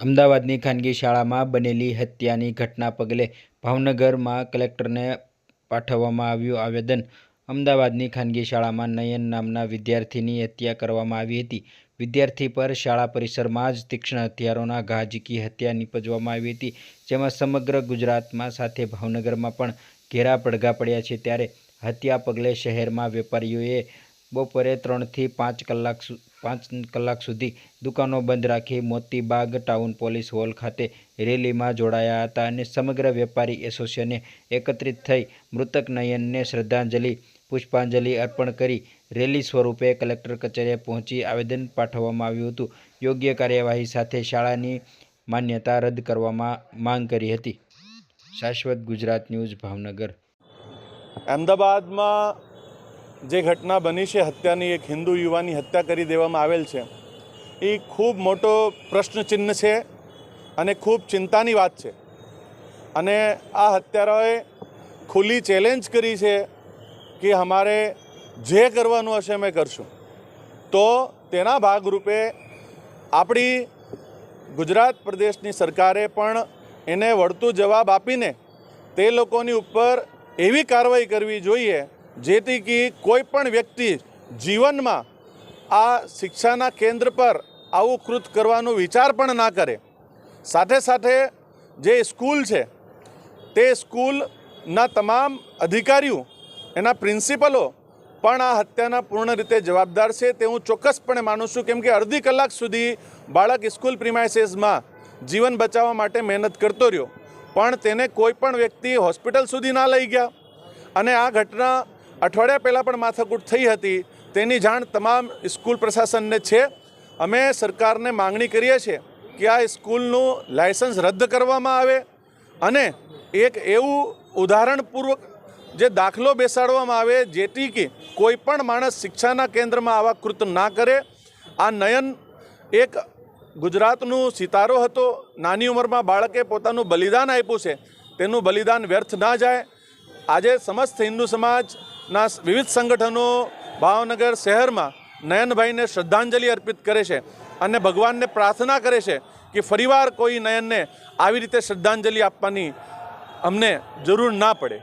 અમદાવાદની ખાનગી શાળામાં બનેલી હત્યાની ઘટના પગલે ભાવનગરમાં કલેક્ટરને પાઠવવામાં આવ્યું આવેદન. અમદાવાદની ખાનગી શાળામાં નયન નામના વિદ્યાર્થીની હત્યા કરવામાં આવી હતી. વિદ્યાર્થી પર શાળા પરિસરમાં જ તીક્ષ્ણ હથિયારોના ઘા ઝીકી હત્યા નિપજવામાં આવી હતી, જેમાં સમગ્ર ગુજરાતમાં સાથે ભાવનગરમાં પણ ઘેરા પડઘા પડ્યા છે. ત્યારે હત્યા પગલે શહેરમાં વેપારીઓએ બપોરે ત્રણથી પાંચ કલાક પાંચ કલાક સુધી દુકાનો બંધ રાખી મોતીબાગ ટાઉન પોલીસ હોલ ખાતે રેલીમાં જોડાયા હતા અને સમગ્ર વેપારી એસોસિએશને એકત્રિત થઈ મૃતક નયનને શ્રદ્ધાંજલિ, પુષ્પાંજલિ અર્પણ કરી રેલી સ્વરૂપે કલેક્ટર કચેરીએ પહોંચી આવેદન પાઠવવામાં આવ્યું હતું. યોગ્ય કાર્યવાહી સાથે શાળાની માન્યતા રદ કરવામાં માંગ કરી હતી. શાશ્વત ગુજરાત ન્યૂઝ ભાવનગર. અમદાવાદમાં જે ઘટના બની છે, હત્યાની એક હિન્દુ યુવાની હત્યા કરી દેવામાં આવેલ છે એ ખૂબ મોટો પ્રશ્નચિહ્ન છે અને ખૂબ ચિંતાની વાત છે. અને આ હત્યારાઓએ ખુલ્લી ચેલેન્જ કરી છે કે અમારે જે કરવાનું હશે અમે કરશું. તો તેના ભાગરૂપે આપણી ગુજરાત પ્રદેશની સરકારે પણ એને વળતું જવાબ આપીને તે લોકોની ઉપર એવી કાર્યવાહી કરવી જોઈએ જેથી કે કોઈ પણ વ્યક્તિ જીવનમાં આ શિક્ષાના કેન્દ્ર પર આવું કૃત કરવાનો વિચાર પણ ના કરે. સાથે સાથે જે સ્કૂલ છે, તે સ્કૂલના તમામ અધિકારીઓ, એના પ્રિન્સિપલો પણ આ હત્યાના પૂર્ણ રીતે જવાબદાર છે. તે હું ચોક્કસપણે માનું છું કેમ કે અડધી કલાક સુધી બાળક સ્કૂલ પ્રિમાઇસીસમાં જીવન બચાવવા માટે મહેનત કરતો રહ્યો. પણ તેને કોઈ પણ વ્યક્તિ હોસ્પિટલ સુધી ના લઈ ગયા. અને આ ઘટના અઠવાડિયા પહેલાં પણ માથાકૂટ થઈ હતી. તેની જાણ તમામ સ્કૂલ પ્રશાસનને છે. અમે સરકારને માંગણી કરીએ છીએ કે આ સ્કૂલનું લાયસન્સ રદ કરવામાં આવે અને એક એવું ઉદાહરણપૂર્વક જે દાખલો બેસાડવામાં આવે જેથી કે કોઈ પણ માણસ શિક્ષાના કેન્દ્રમાં આવા કૃત ના કરે. આ નયન એક ગુજરાતનું સિતારો હતો. નાની ઉંમરમાં બાળકે પોતાનું બલિદાન આપ્યું છે. તેનું બલિદાન વ્યર્થ ના જાય. આજે સમસ્ત હિન્દુ સમાજના વિવિધ સંગઠનો ભાવનગર શહેરમાં નયનભાઈને શ્રદ્ધાંજલિ અર્પિત કરે છે અને ભગવાનને પ્રાર્થના કરે છે કે ફરીવાર કોઈ નયનને આવી રીતે શ્રદ્ધાંજલિ આપવાની અમને જરૂર ના પડે.